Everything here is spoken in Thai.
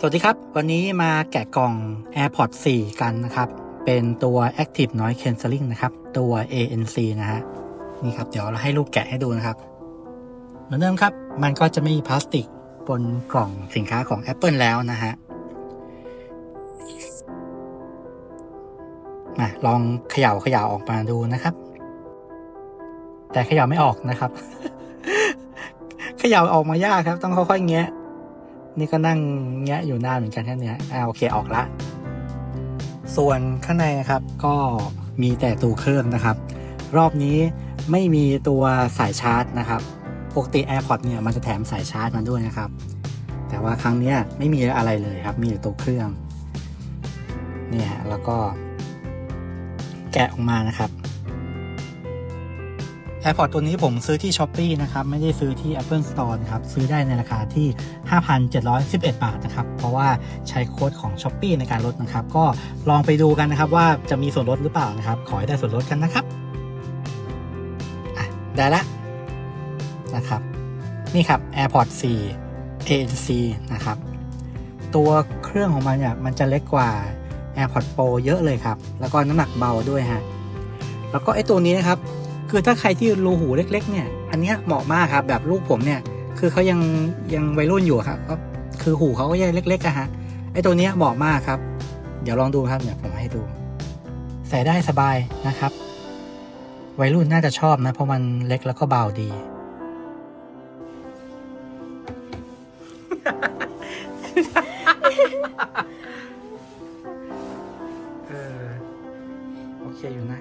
สวัสดีครับ วันนี้มาแกะกล่อง AirPods 4 กันนะครับ เป็นตัว Active Noise Cancelling นะครับ ตัว ANC นะฮะ นี่ครับ เดี๋ยวเราให้ลูกแกะให้ดูนะครับ เหมือนเดิมครับ มันก็จะไม่มีพลาสติกบนกล่องสินค้าของ Apple แล้วนะฮะมาลองเขย่าเขย่าออกมาดูนะครับ แต่เขย่าไม่ออกนะครับ เขย่าออกมายากครับ ต้องค่อยๆแงะ นี่ก็นั่งแงะอยู่นานเหมือนกันแค่เนี้ยอ่าโอเคออกละ ส่วนข้างในนะครับก็มีแต่ตัวเครื่องนะครับ รอบนี้ไม่มีตัวสายชาร์จนะครับปกติ AirPods เนี่ยมันจะแถมสายชาร์จมาด้วยนะครับ แต่ว่าครั้งเนี้ยไม่มีอะไรเลยครับ มีแต่ตัวเครื่องเนี่ยแล้วก็แกะออกมานะครับ AirPods ตัวนี้ผมซื้อที่ s h อ p e e นะครับ ไม่ได้ซื้อที่ Apple Store นะครับ ซื้อได้ในราคาที่ 5,711 บาทนะครับ เพราะว่าใช้โค้ดของ s h อ p e e ในการลดนะครับ ก็ลองไปดูกันนะครับว่าจะมีส่วนลดหรือเปล่านะครับ ขอให้ได้ส่วนลดกันนะครับได้ละนะครับ นี่ครับ AirPods 4 ANC นะครับ ตัวเครื่องของมันเนี่ยมันจะเล็กกว่า AirPods Pro เยอะเลยครับ แล้วก็น้ำหนักเบาด้วยฮะแล้วก็ไอ้ตัวนี้นะครับ คือถ้าใครที่รูหูเล็ก ๆ เนี่ย อันเนี้ยเหมาะมากครับ แบบลูกผมเนี่ย คือเขายังยังวัยรุ่นอยู่ครับก็คือหูเขาก็ยังเล็กๆอะฮะไอตัวเนี้ยเหมาะมากครับ เดี๋ยวลองดูครับเนี่ยผมให้ดู ใส่ได้สบายนะครับ วัยรุ่นน่าจะชอบนะ เพราะมันเล็กแล้วก็เบาดี เออ โอเคอยู่นะ